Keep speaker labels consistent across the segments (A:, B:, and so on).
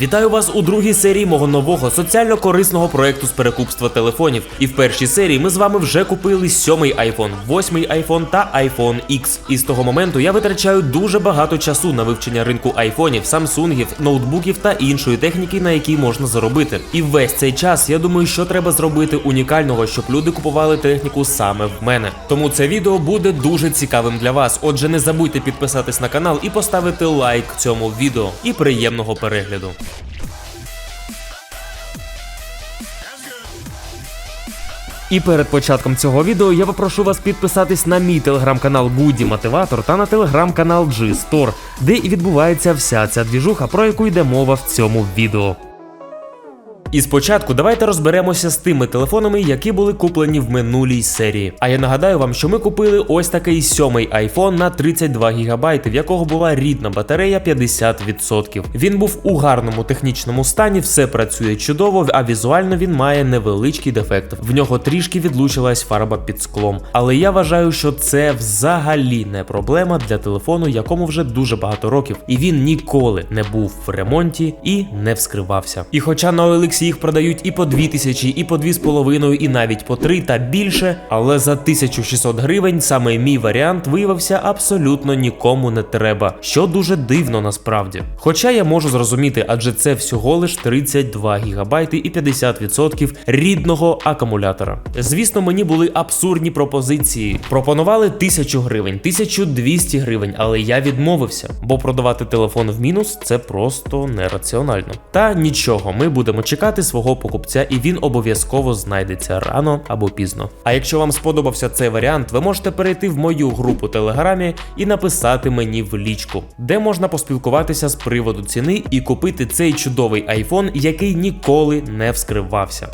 A: Вітаю вас у другій серії мого нового соціально корисного проекту з перекупства телефонів. І в першій серії ми з вами вже купили сьомий iPhone, восьмий iPhone та iPhone X. І з того моменту я витрачаю дуже багато часу на вивчення ринку айфонів, самсунгів, ноутбуків та іншої техніки, на якій можна заробити. І весь цей час я думаю, що треба зробити унікального, щоб люди купували техніку саме в мене. Тому це відео буде дуже цікавим для вас. Отже, не забудьте підписатись на канал і поставити лайк цьому відео. І приємного перегляду. І перед початком цього відео я попрошу вас підписатись на мій телеграм-канал Гуді Мотиватор та на телеграм-канал G-Store, де і відбувається вся ця двіжуха, про яку йде мова в цьому відео. І спочатку давайте розберемося з тими телефонами, які були куплені в минулій серії. А я нагадаю вам, що ми купили ось такий сьомий iPhone на 32 ГБ, в якого була рідна батарея 50%. Він був у гарному технічному стані, все працює чудово, а візуально він має невеличкий дефект. В нього трішки відлучилась фарба під склом. Але я вважаю, що це взагалі не проблема для телефону, якому вже дуже багато років, і він ніколи не був в ремонті і не вскривався. І хоча на OLX їх продають і по 2000, і по 2,5, і навіть по 3 та більше, але за 1600 гривень саме мій варіант виявився абсолютно нікому не треба, що дуже дивно насправді. Хоча я можу зрозуміти, адже це всього лиш 32 ГБ і 50% рідного акумулятора. Звісно, мені були абсурдні пропозиції. Пропонували 1000 гривень, 1200 гривень, але я відмовився, бо продавати телефон в мінус це просто нераціонально. Та нічого, ми будемо чекати свого покупця, і він обов'язково знайдеться рано або пізно. А якщо вам сподобався цей варіант, ви можете перейти в мою групу Телеграмі і написати мені в лічку, де можна поспілкуватися з приводу ціни і купити цей чудовий айфон, який ніколи не вскривався.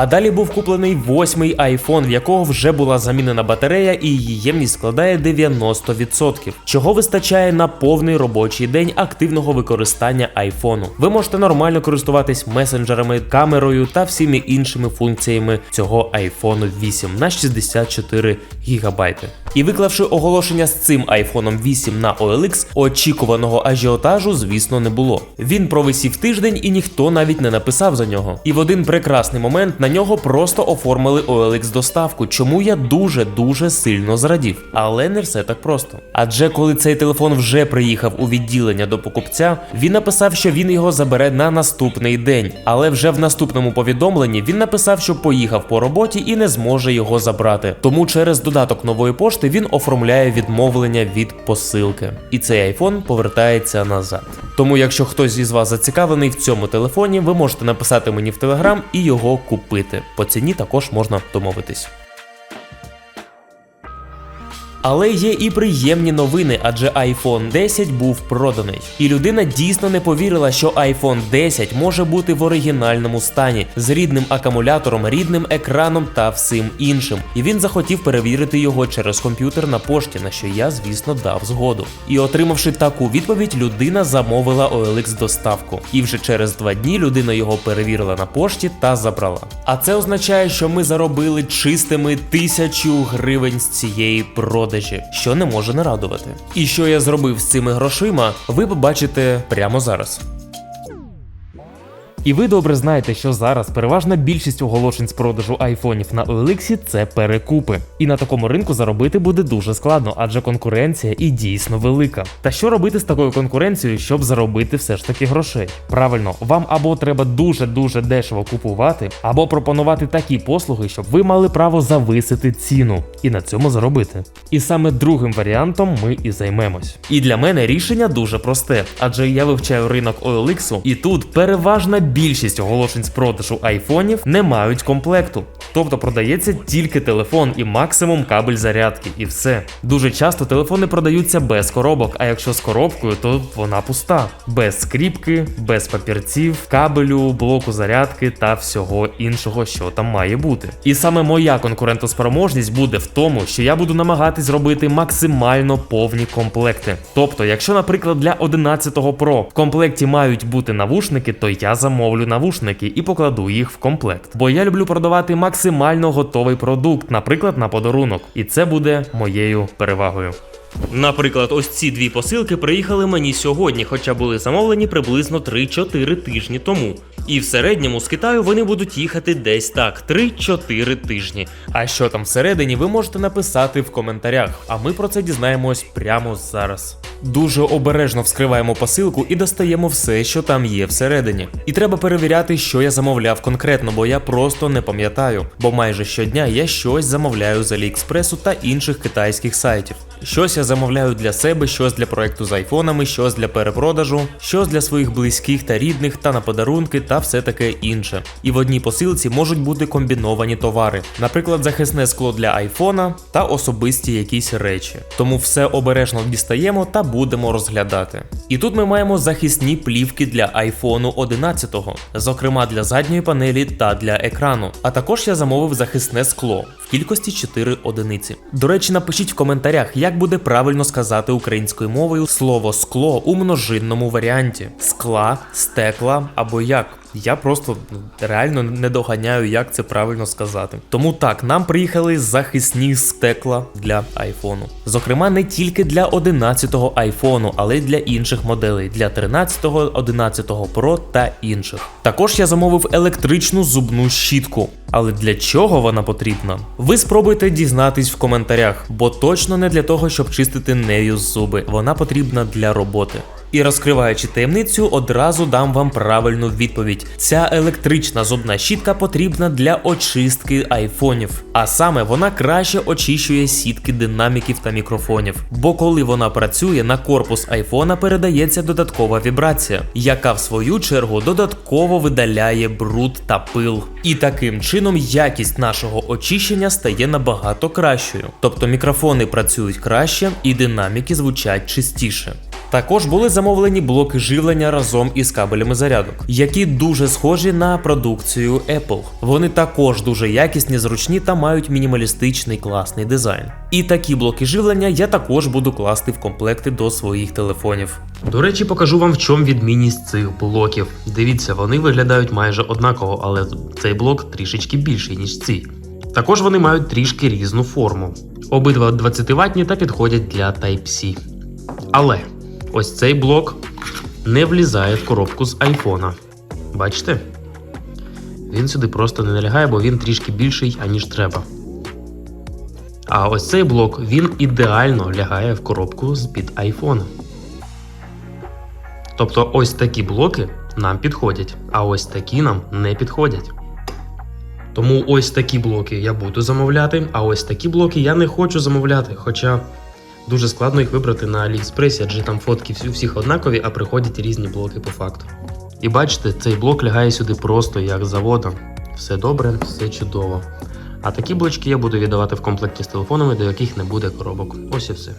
A: А далі був куплений восьмий iPhone, в якого вже була замінена батарея, і її ємність складає 90%, чого вистачає на повний робочий день активного використання iPhone. Ви можете нормально користуватись месенджерами, камерою та всіми іншими функціями цього iPhone 8 на 64 ГБ. І виклавши оголошення з цим iPhone 8 на OLX, очікуваного ажіотажу, звісно, не було. Він провисів тиждень і ніхто навіть не написав за нього. І в один прекрасний момент на нього просто оформили OLX доставку, чому я дуже дуже сильно зрадів. Але не все так просто. Адже коли цей телефон вже приїхав у відділення до покупця, він написав, що він його забере на наступний день. Але вже в наступному повідомленні він написав, що поїхав по роботі і не зможе його забрати. Тому через додаток нової пошти він оформляє відмовлення від посилки. І цей iPhone повертається назад. Тому, якщо хтось із вас зацікавлений в цьому телефоні, ви можете написати мені в Телеграм і його купити. По ціні також можна домовитись. Але є і приємні новини, адже iPhone 10 був проданий. І людина дійсно не повірила, що iPhone 10 може бути в оригінальному стані з рідним акумулятором, рідним екраном та всім іншим. І він захотів перевірити його через комп'ютер на пошті, на що я, звісно, дав згоду. І отримавши таку відповідь, людина замовила OLX доставку. І вже через два дні людина його перевірила на пошті та забрала. А це означає, що ми заробили чистими тисячу гривень з цієї продажі що не може не радувати. І що я зробив з цими грошима, ви побачите прямо зараз. І ви добре знаєте, що зараз переважна більшість оголошень з продажу айфонів на OLX – це перекупи. І на такому ринку заробити буде дуже складно, адже конкуренція і дійсно велика. Та що робити з такою конкуренцією, щоб заробити все ж таки грошей? Правильно, вам або треба дуже-дуже дешево купувати, або пропонувати такі послуги, щоб ви мали право зависити ціну і на цьому заробити. І саме другим варіантом ми і займемось. І для мене рішення дуже просте, адже я вивчаю ринок OLX, і тут переважна більшість оголошень з продажу айфонів не мають комплекту. Тобто продається тільки телефон і максимум кабель зарядки, і все. Дуже часто телефони продаються без коробок, а якщо з коробкою, то вона пуста, без скріпки, без папірців, кабелю, блоку зарядки та всього іншого, що там має бути. І саме моя конкурентоспроможність буде в тому, що я буду намагатись зробити максимально повні комплекти. Тобто, якщо, наприклад, для 11 Pro в комплекті мають бути навушники, то я замовлю навушники і покладу їх в комплект. Бо я люблю продавати максимально готовий продукт, наприклад, на подарунок. І це буде моєю перевагою. Наприклад, ось ці дві посилки приїхали мені сьогодні, хоча були замовлені приблизно 3-4 тижні тому. І в середньому з Китаю вони будуть їхати десь так 3-4 тижні. А що там всередині, ви можете написати в коментарях, а ми про це дізнаємось прямо зараз. Дуже обережно вскриваємо посилку і достаємо все, що там є всередині. І треба перевіряти, що я замовляв конкретно, бо я просто не пам'ятаю. Бо майже щодня я щось замовляю з Аліекспресу та інших китайських сайтів. Щось я замовляю для себе, щось для проекту з айфонами, щось для перепродажу, щось для своїх близьких та рідних та на подарунки та все таке інше. І в одній посилці можуть бути комбіновані товари, наприклад, захисне скло для айфона та особисті якісь речі. Тому все обережно дістаємо та будемо розглядати. І тут ми маємо захисні плівки для айфону 11, зокрема для задньої панелі та для екрану. А також я замовив захисне скло кількості 4 одиниці. До речі, напишіть в коментарях, як буде правильно сказати українською мовою слово скло у множинному варіанті: скла, стекла або як. Я просто ну, реально не доганяю, як це правильно сказати. Тому так, нам приїхали захисні стекла для айфону. Зокрема, не тільки для 11-го айфону, але й для інших моделей, для 13-го, 11-го Pro та інших. Також я замовив електричну зубну щітку. Але для чого вона потрібна? Ви спробуйте дізнатись в коментарях, бо точно не для того, щоб чистити нею зуби. Вона потрібна для роботи. І розкриваючи таємницю, одразу дам вам правильну відповідь. Ця електрична зубна щітка потрібна для очистки айфонів. А саме вона краще очищує сітки динаміків та мікрофонів. Бо коли вона працює, на корпус айфона передається додаткова вібрація, яка в свою чергу додатково видаляє бруд та пил. І таким чином якість нашого очищення стає набагато кращою. Тобто мікрофони працюють краще і динаміки звучать чистіше. Також були замовлені блоки живлення разом із кабелями зарядок, які дуже схожі на продукцію Apple. Вони також дуже якісні, зручні та мають мінімалістичний класний дизайн. І такі блоки живлення я також буду класти в комплекти до своїх телефонів. До речі, покажу вам в чому відмінність цих блоків. Дивіться, вони виглядають майже однаково, але цей блок трішечки більший, ніж ці. Також вони мають трішки різну форму. Обидва 20 ватні та підходять для Type-C. Але ось цей блок не влізає в коробку з айфона. Бачите? Він сюди просто не налягає, бо він трішки більший, аніж треба. А ось цей блок він ідеально лягає в коробку з під айфона. Тобто ось такі блоки нам підходять, а ось такі нам не підходять. Тому ось такі блоки я буду замовляти, а ось такі блоки я не хочу замовляти. Хоча дуже складно їх вибрати на Аліекспресі, адже там фотки у всіх однакові, а приходять різні блоки по факту. І бачите, цей блок лягає сюди просто як заводом. Все добре, все чудово. А такі блочки я буду віддавати в комплекті з телефонами, до яких не буде коробок. Ось і все.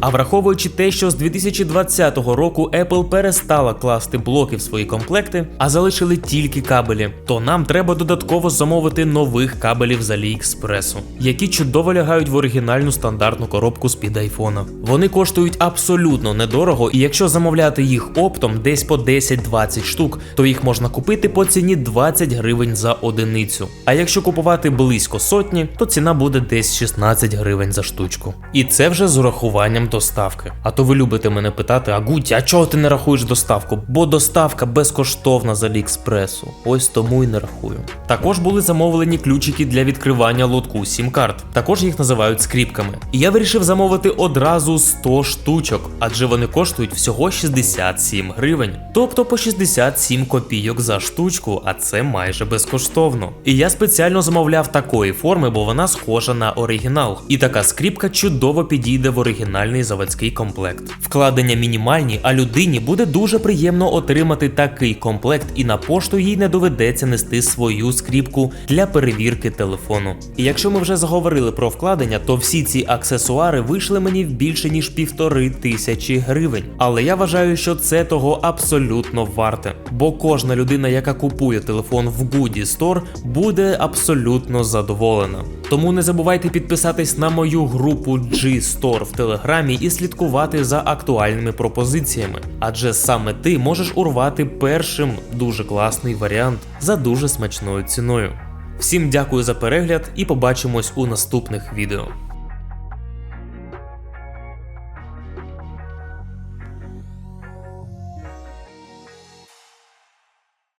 A: А враховуючи те, що з 2020 року Apple перестала класти блоки в свої комплекти, а залишили тільки кабелі, то нам треба додатково замовити нових кабелів з Аліекспресу, які чудово лягають в оригінальну стандартну коробку з під айфона. Вони коштують абсолютно недорого, і якщо замовляти їх оптом десь по 10-20 штук, то їх можна купити по ціні 20 гривень за одиницю. А якщо купувати близько сотні, то ціна буде десь 16 гривень за штучку. І це вже з урахуванням доставки. А то ви любите мене питати: а Гуті, а чого ти не рахуєш доставку? Бо доставка безкоштовна з Аліекспресу. Ось тому й не рахую. Також були замовлені ключики для відкривання лотку сім-карт. Також їх називають скріпками. І я вирішив замовити одразу 100 штучок, адже вони коштують всього 67 гривень. Тобто по 67 копійок за штучку, а це майже безкоштовно. І я спеціально замовляв такої форми, бо вона схожа на оригінал. І така скріпка чудово підійде в оригінальний заводський комплект. Вкладення мінімальні, а людині буде дуже приємно отримати такий комплект, і на пошту їй не доведеться нести свою скріпку для перевірки телефону. І якщо ми вже заговорили про вкладення, то всі ці аксесуари вийшли мені в більше ніж півтори тисячі гривень. Але я вважаю, що це того абсолютно варте. Бо кожна людина, яка купує телефон в Goody Store, буде абсолютно задоволена. Тому не забувайте підписатись на мою групу G-Store в Телеграмі і слідкувати за актуальними пропозиціями. Адже саме ти можеш урвати першим дуже класний варіант за дуже смачною ціною. Всім дякую за перегляд і побачимось у наступних відео.